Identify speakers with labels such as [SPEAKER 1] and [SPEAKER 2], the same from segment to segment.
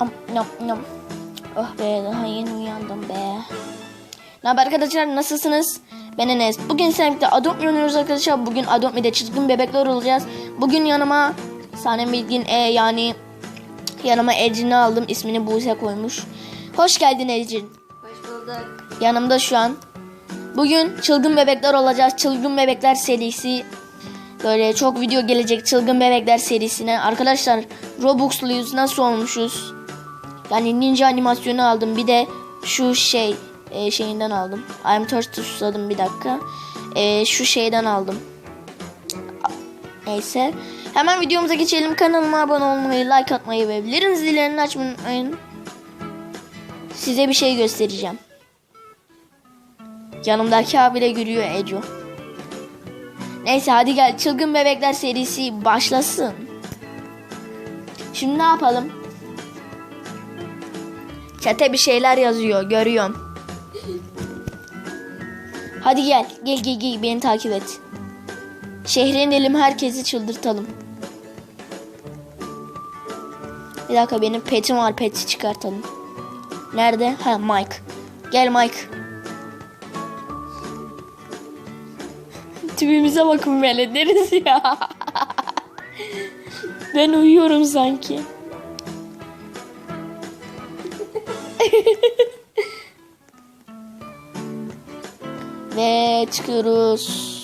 [SPEAKER 1] Nom nom. Oh be daha yeni uyandım be. Ne haber arkadaşlar nasılsınız? Ben Enes. Bugün seninle Adopt Me oynuyoruz arkadaşlar. Bugün Adopt Me'de çizgin bebekler olacağız. Bugün yanıma Sanem Bilgin E yani yanıma Ecrin'i aldım. İsmini Buse koymuş. Hoş geldin Ecrin.
[SPEAKER 2] Hoş bulduk.
[SPEAKER 1] Yanımda şu an. Bugün çılgın bebekler olacağız. Çılgın bebekler serisi. Böyle çok video gelecek çılgın bebekler serisine. Arkadaşlar Robux'luyuz. Nasıl olmuşuz? Yani ninja animasyonu aldım. Bir de şu şey e, şeyinden aldım. I'm thirsty susadım bir dakika. E, şu şeyden aldım. Neyse. Hemen videomuza geçelim. Kanalıma abone olmayı, like atmayı ve bildirim zillerini açmayı unutmayın. Size bir şey göstereceğim. Yanımdaki abiyle gülüyor Eco. Neyse hadi gel çılgın bebekler serisi başlasın. Şimdi ne yapalım? Çete bir şeyler yazıyor görüyorum. Hadi gel gel gel gel beni takip et. Şehrin elim herkesi çıldırtalım. Bir dakika benim petim var peti çıkartalım. Nerede? Ha Mike. Gel Mike. Tipimize bakın böyle deriz ya. ben uyuyorum sanki. Ve çıkıyoruz.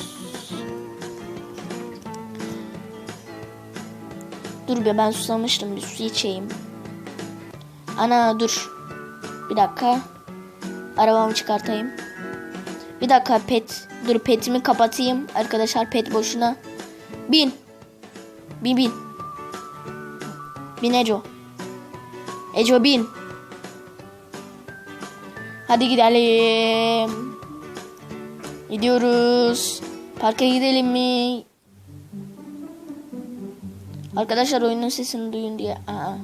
[SPEAKER 1] Dur be ben susamıştım bir su içeyim. Ana dur. Bir dakika. Arabamı çıkartayım. Bir dakika pet. Dur petimi kapatayım. Arkadaşlar pet boşuna. Bin. Bin bin. Bin Eco. Eco bin. Hadi gidelim. Gidiyoruz. Parka gidelim mi? Arkadaşlar oyunun sesini duyun diye. Aa,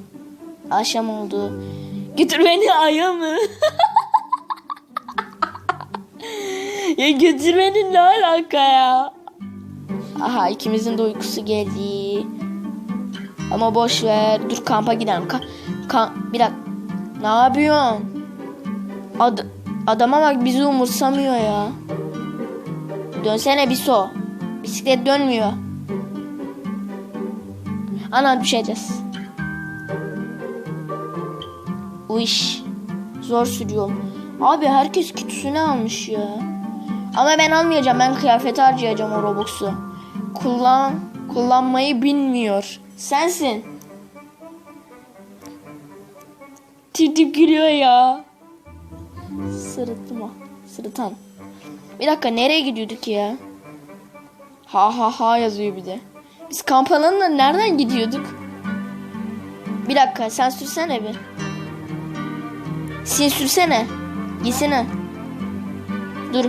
[SPEAKER 1] akşam oldu. Götür beni aya mı? ya götürmenin ne alaka ya? Aha ikimizin de uykusu geldi. Ama boş ver. Dur kampa gidelim. Ka ka- bir dakika. Ne yapıyorsun? Ad adama bak bizi umursamıyor ya. Dönsene bir so. Bisiklet dönmüyor. Ana düşeceğiz. Bu iş zor sürüyor. Abi herkes kütüsünü almış ya. Ama ben almayacağım. Ben kıyafet harcayacağım o Robux'u. Kullan kullanmayı bilmiyor. Sensin. Tip tip gülüyor ya. Sırıtma. Sırıtan. Bir dakika nereye gidiyorduk ya? Ha ha ha yazıyor bir de. Biz kamp alanına nereden gidiyorduk? Bir dakika sen sürsene bir. Sen sürsene. Gitsene. Dur.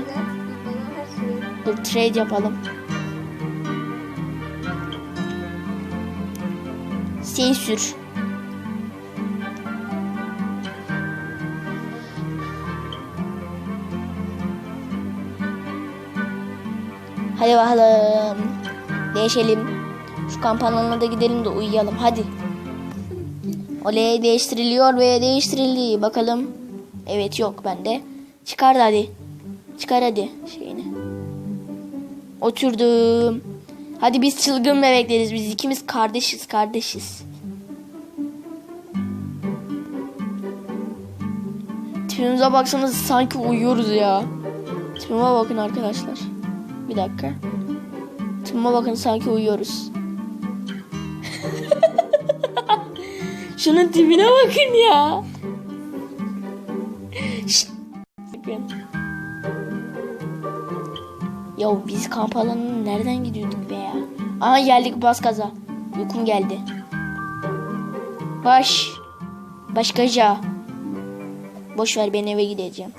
[SPEAKER 1] Dur trade yapalım. Sen sür. Hadi bakalım. Değişelim. Şu kampanyalarına da gidelim de uyuyalım. Hadi. Oley değiştiriliyor ve değiştirildi. Bakalım. Evet yok bende. Çıkar hadi. Çıkar hadi şeyini. Oturdum. Hadi biz çılgın bebekleriz. Biz ikimiz kardeşiz kardeşiz. Tipimize baksanız sanki uyuyoruz ya. Tipime bakın arkadaşlar. Bir dakika. Tipime bakın sanki uyuyoruz. Şunun tipine bakın ya. Bakın. Ya biz kamp alanına nereden gidiyorduk be ya? Aha geldik bas gaza. Uykum geldi. Baş. Başkaca. Boş ver ben eve gideceğim.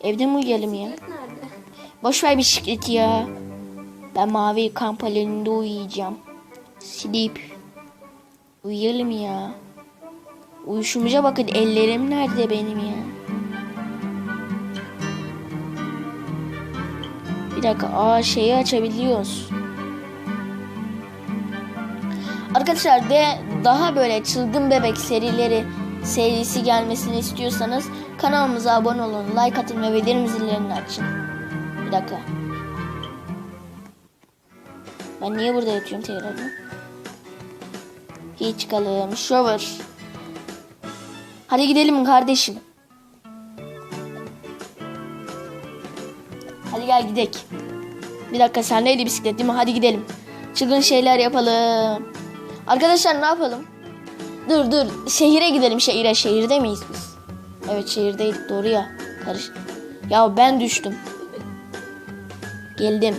[SPEAKER 1] Evde mi uyuyalım ya?
[SPEAKER 2] Nerede?
[SPEAKER 1] Boş ver bisikleti ya. Ben mavi kamp alanında uyuyacağım. Sleep. Uyuyalım ya. Uyuşumuza bakın ellerim nerede benim ya. Bir dakika. Aa şeyi açabiliyoruz. Arkadaşlar de daha böyle çılgın bebek serileri serisi gelmesini istiyorsanız kanalımıza abone olun, like atın ve bildirim zillerini açın. Bir dakika. Ben niye burada yatıyorum tekrar? Hiç çıkalım. Shower. Hadi gidelim kardeşim. Hadi gel gidek. Bir dakika sendeydi bisiklet değil mi? Hadi gidelim. Çılgın şeyler yapalım. Arkadaşlar ne yapalım? Dur dur. Şehire gidelim şehire. Şehirde miyiz biz? Evet şehirdeydik doğru ya. Karış. Ya ben düştüm. Geldim.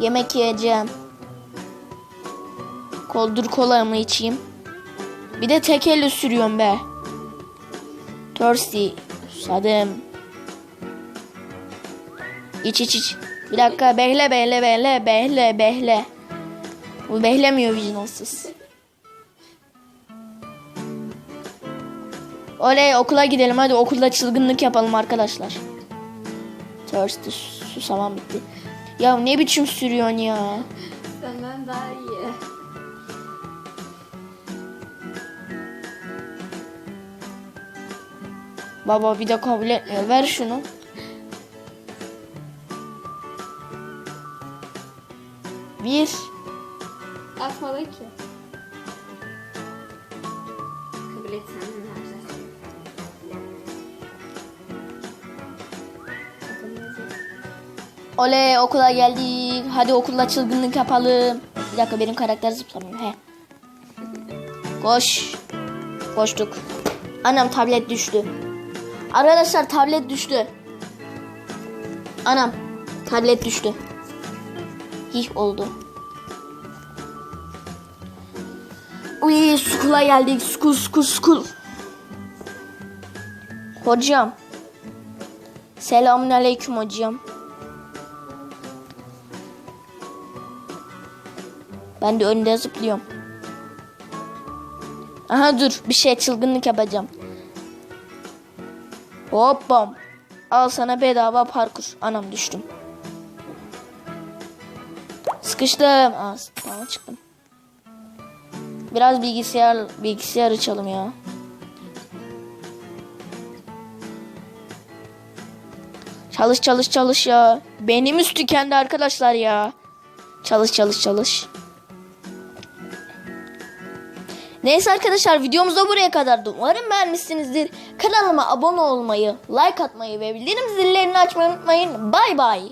[SPEAKER 1] Yemek yiyeceğim. Koldur kolamı içeyim. Bir de tek elle sürüyorum be. Thirsty. Susadım. İç iç iç. Bir dakika behle behle behle behle behle. Bu behlemiyor vicdansız. Oley okula gidelim hadi okulda çılgınlık yapalım arkadaşlar. Thirsty susamam bitti. Ya ne biçim sürüyorsun ya?
[SPEAKER 2] Senden daha iyi.
[SPEAKER 1] Baba bir de kabul etmiyor. Ver şunu. Bir.
[SPEAKER 2] Atmadı ki.
[SPEAKER 1] Oley okula geldik. Hadi okulda çılgınlık yapalım. Bir dakika benim karakter zıplamıyor. He. Koş. Koştuk. Anam tablet düştü. Arkadaşlar tablet düştü. Anam tablet düştü. Hih oldu. Uy skula geldik. Skul skul skul. Hocam. Selamun aleyküm hocam. Ben de önde zıplıyorum. Aha dur bir şey çılgınlık yapacağım. Hop bom. Al sana bedava parkur. Anam düştüm. Sıkıştım. Aa, tamam çıktım. Biraz bilgisayar bilgisayar açalım ya. Çalış çalış çalış ya. Benim üstü kendi arkadaşlar ya. Çalış çalış çalış. Neyse arkadaşlar videomuz da buraya kadardı. Umarım beğenmişsinizdir. Kanalıma abone olmayı, like atmayı ve bildirim zillerini açmayı unutmayın. Bay bay.